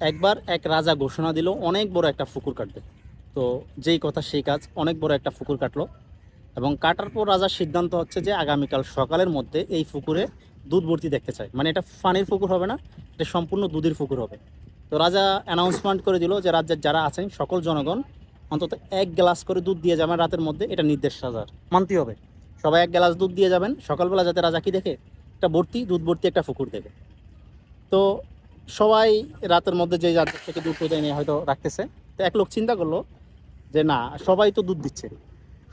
একবার এক রাজা ঘোষণা দিল, অনেক বড় একটা পুকুর কাটবে তো যেই কথা সেই কাজ, অনেক বড় একটা পুকুর কাটলো। এবং কাটার পর রাজার সিদ্ধান্ত হচ্ছে যে আগামীকাল সকালের মধ্যে এই পুকুরে দুধ ভর্তি দেখতে চায়। মানে এটা ফানির পুকুর হবে না, এটা সম্পূর্ণ দুধের পুকুর হবে। তো রাজা অ্যানাউন্সমেন্ট করে দিল যে রাজ্যের যারা আছেন, সকল জনগণ, অন্তত এক গ্লাস করে দুধ দিয়ে যাবেন রাতের মধ্যে, এটা নির্দেশ রাজার। মানতে হবে। সবাই এক গ্লাস দুধ দিয়ে যাবেন। সকালবেলা যাতে রাজা কি দেখে? একটা ভর্তি, দুধ ভর্তি একটা পুকুর দেবে তো সবাই রাতের মধ্যে যে যার থেকে দুধ টোধ নিয়ে হয়তো রাখতেছে। তো এক লোক চিন্তা করল যে, না, সবাই তো দুধ দিচ্ছে।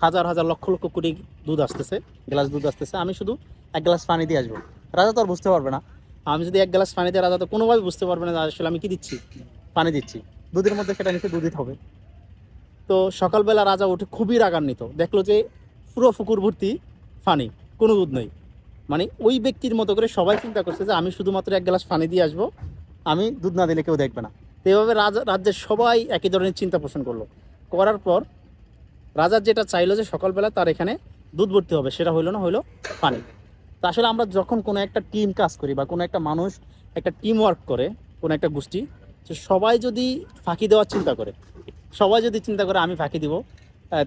হাজার হাজার, লক্ষ লক্ষ কোটি দুধ আসতেছে, গ্লাস দুধ আসতেছে। আমি শুধু এক গ্লাস পানি দিয়ে আসব। রাজা তো আর বুঝতে পারবে না। আমি যদি এক গ্লাস পানি দিয়ে রাজা তো কোনোভাবে বুঝতে পারবে না আসলে আমি কি দিচ্ছি? পানি দিচ্ছি। দুধের মধ্যে সেটা নিচে দুধই হবে তো সকালবেলা রাজা উঠে খুবই রাগান্বিত। দেখল যে পুরো পুকুর ভর্তি পানি, কোনো দুধ নেই। মানে ওই ব্যক্তির মতো করে সবাই চিন্তা করছে যে, আমি শুধুমাত্র এক গ্লাস পানি দিয়ে আসব আমি দুধ না দিলে কেউ দেখবে না। তো রাজা রাজ্যের সবাই একই ধরনের চিন্তা পোষণ করল। করার পর রাজার যেটা চাইলো যে সকালবেলা তার এখানে দুধ ভর্তি হবে, সেটা হইল না, হইল পানি। তা আসলে আমরা যখন কোনো একটা টিম কাজ করি বা কোনো একটা মানুষ একটা টিম ওয়ার্ক করে, কোনো একটা গোষ্ঠী, তো সবাই যদি ফাঁকি দেওয়ার চিন্তা করে, সবাই যদি চিন্তা করে আমি ফাঁকি দিব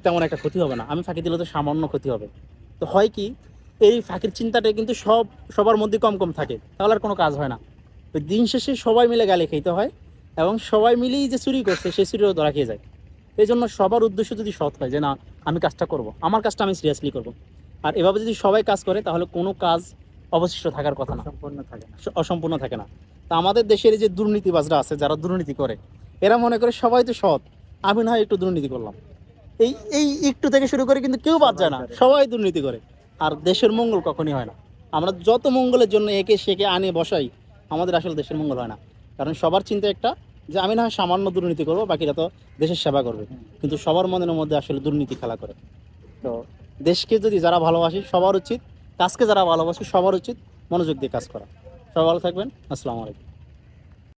তেমন একটা ক্ষতি হবে না। আমি ফাঁকি দিলে তো সামান্য ক্ষতি হবে। তো হয় কি, এই ফাঁকির চিন্তাটা কিন্তু সব সবার মধ্যে কম কম থাকে। তাহলে আর কোনো কাজ হয় না। তো দিন শেষে সবাই মিলে গালে খেতে হয় এবং সবাই মিলেই যে চুরি করছে সেই চুরিও ধরা খেয়ে যায়। এই জন্য সবার উদ্দেশ্য যদি সৎ হয় যে না আমি কাজটা করব আমার কাজটা আমি সিরিয়াসলি করব। আর এভাবে যদি সবাই কাজ করে তাহলে কোনো কাজ অবশিষ্ট থাকার কথা না। সম্পূর্ণ থাকে না। অসম্পূর্ণ থাকে না। তা আমাদের দেশের এই যে দুর্নীতিবাজরা আছে যারা দুর্নীতি করে এরা মনে করে সবাই তো সৎ আমি না হয় একটু দুর্নীতি করলাম। এই এই একটু থেকে শুরু করে কিন্তু কেউ বাদ যায় না সবাই দুর্নীতি করে। আর দেশের মঙ্গল কখনই হয় না। আমরা যত মঙ্গলের জন্য একে সেকে আনে বসাই আমাদের আসলে দেশের মঙ্গল হয় না। কারণ সবার চিন্তা একটা যে আমি না হয় সামান্য দুর্নীতি করব, বাকিরা তো দেশের সেবা করবে। কিন্তু সবার মনের মধ্যে আসলে দুর্নীতি খেলা করে। তো দেশকে যদি যারা ভালোবাসি, সবার উচিত কাজকে যারা ভালোবাসি, সবার উচিত মনোযোগ দিয়ে কাজ করা। সবাই ভালো থাকবেন। আসসালামু আলাইকুম।